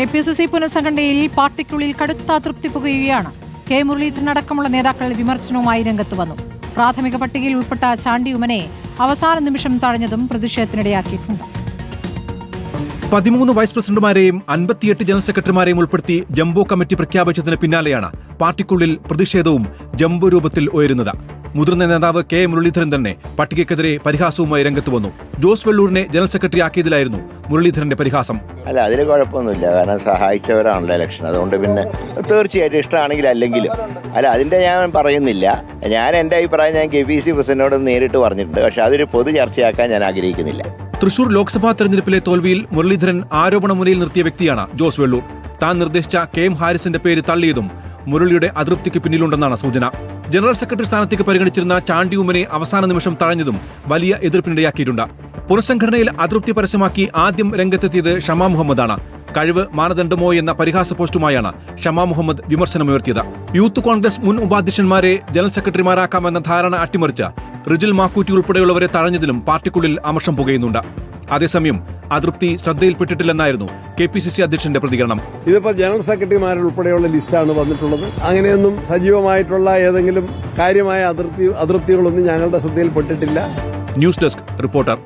K P C C പുനഃസംഘടനയിൽ പാർട്ടിക്കുള്ളിൽ കടുത്ത അതൃപ്തി പുകയുകയാണ്. കെ മുരളീധരൻ അടക്കമുള്ള നേതാക്കൾ വിമർശനവുമായി രംഗത്ത് വന്നു. പ്രാഥമിക പട്ടികയിൽ ഉൾപ്പെട്ട ചാണ്ടി ഉമനെ അവസാന നിമിഷം തടഞ്ഞതും പ്രതിഷേധത്തിനിടയാക്കിയിട്ടുണ്ട്. പതിമൂന്ന് വൈസ് പ്രസിഡന്റുമാരെയും അൻപത്തിയെട്ട് ജനറൽ സെക്രട്ടറിമാരെയും ഉൾപ്പെടുത്തി ജംബോ കമ്മിറ്റി പ്രഖ്യാപിച്ചതിന് പിന്നാലെയാണ് പാർട്ടിക്കുള്ളിൽ പ്രതിഷേധവും ജംബോ രൂപത്തിൽ ഉയരുന്നത്. മുതിർന്ന നേതാവ് കെ മുരളീധരൻ തന്നെ പട്ടികയ്ക്കെതിരെ പരിഹാസവുമായി രംഗത്ത് വന്നു. ജോസ് വെള്ളൂരിനെ ജനറൽ സെക്രട്ടറി ആക്കിയതിലായിരുന്നു മുരളീധരന്റെ പരിഹാസം. അല്ല അതിൽ കുഴപ്പമൊന്നുമില്ല. കാരണം സഹായിച്ചവരാണല്ലോ ഇലക്ഷൻ. അതുകൊണ്ട് പിന്നെ തീർച്ചയായിട്ടും ഇഷ്ടമാണെങ്കിൽ അല്ലെങ്കിലും. അല്ല അതിന്റെ ഞാൻ പറയുന്നില്ല. ഞാൻ എന്റെ അഭിപ്രായം ഞാൻ കെ പി സി പ്രസിഡന്റിനോട് നേരിട്ട് പറഞ്ഞിട്ടുണ്ട്. പക്ഷെ അതൊരു പൊതു ചർച്ചയാക്കാൻ ഞാൻ ആഗ്രഹിക്കുന്നില്ല. തൃശൂർ ലോക്സഭാ തെരഞ്ഞെടുപ്പിലെ തോൽവിയിൽ മുരളീധരൻ ആരോപണമുനയിൽ നിർത്തിയ വ്യക്തിയാണ് ജോസ് വെള്ളൂർ. താൻ നിർദ്ദേശിച്ച കെ എം ഹാരിസിന്റെ പേര് തള്ളിയതും മുരളിയുടെ അതൃപ്തിക്ക് പിന്നിലുണ്ടെന്നാണ് സൂചന. ജനറൽ സെക്രട്ടറി സ്ഥാനത്തേക്ക് പരിഗണിച്ചിരുന്ന ചാണ്ടി ഉമ്മനെ അവസാന നിമിഷം തഴഞ്ഞതും വലിയ എതിർപ്പിനിടയാക്കിയിട്ടുണ്ട്. പുനഃസംഘടനയിൽ അതൃപ്തി പരസ്യമാക്കി ആദ്യം രംഗത്തെത്തിയത് ഷമാ മുഹമ്മദാണ്. കഴിവ് മാനദണ്ഡമോ എന്ന പരിഹാസ പോസ്റ്റുമായാണ് ഷമാ മുഹമ്മദ് വിമർശനമുയർത്തിയത്. യൂത്ത് കോൺഗ്രസ് മുൻ ഉപാധ്യക്ഷന്മാരെ ജനറൽ സെക്രട്ടറിമാരാക്കാമെന്ന ധാരണ അട്ടിമറിച്ച് റിജിൽ മാക്കൂറ്റി ഉൾപ്പെടെയുള്ളവരെ തഴഞ്ഞതിലും പാർട്ടിക്കുള്ളിൽ അമർഷം പുകയുന്നുണ്ട്. അതേസമയം അതൃപ്തി ശ്രദ്ധയിൽപ്പെട്ടിട്ടില്ലെന്നായിരുന്നു കെ പി സി സി അധ്യക്ഷന്റെ പ്രതികരണം. ഇതിപ്പോൾ ജനറൽ സെക്രട്ടറിമാരുൾപ്പെടെയുള്ള ലിസ്റ്റാണ് വന്നിട്ടുള്ളത്. അങ്ങനെയൊന്നും സജീവമായിട്ടുള്ള ഏതെങ്കിലും കാര്യമായ അതിർത്തി അതൃപ്തികളൊന്നും ഞങ്ങളുടെ ശ്രദ്ധയിൽപ്പെട്ടിട്ടില്ല. News desk reporter.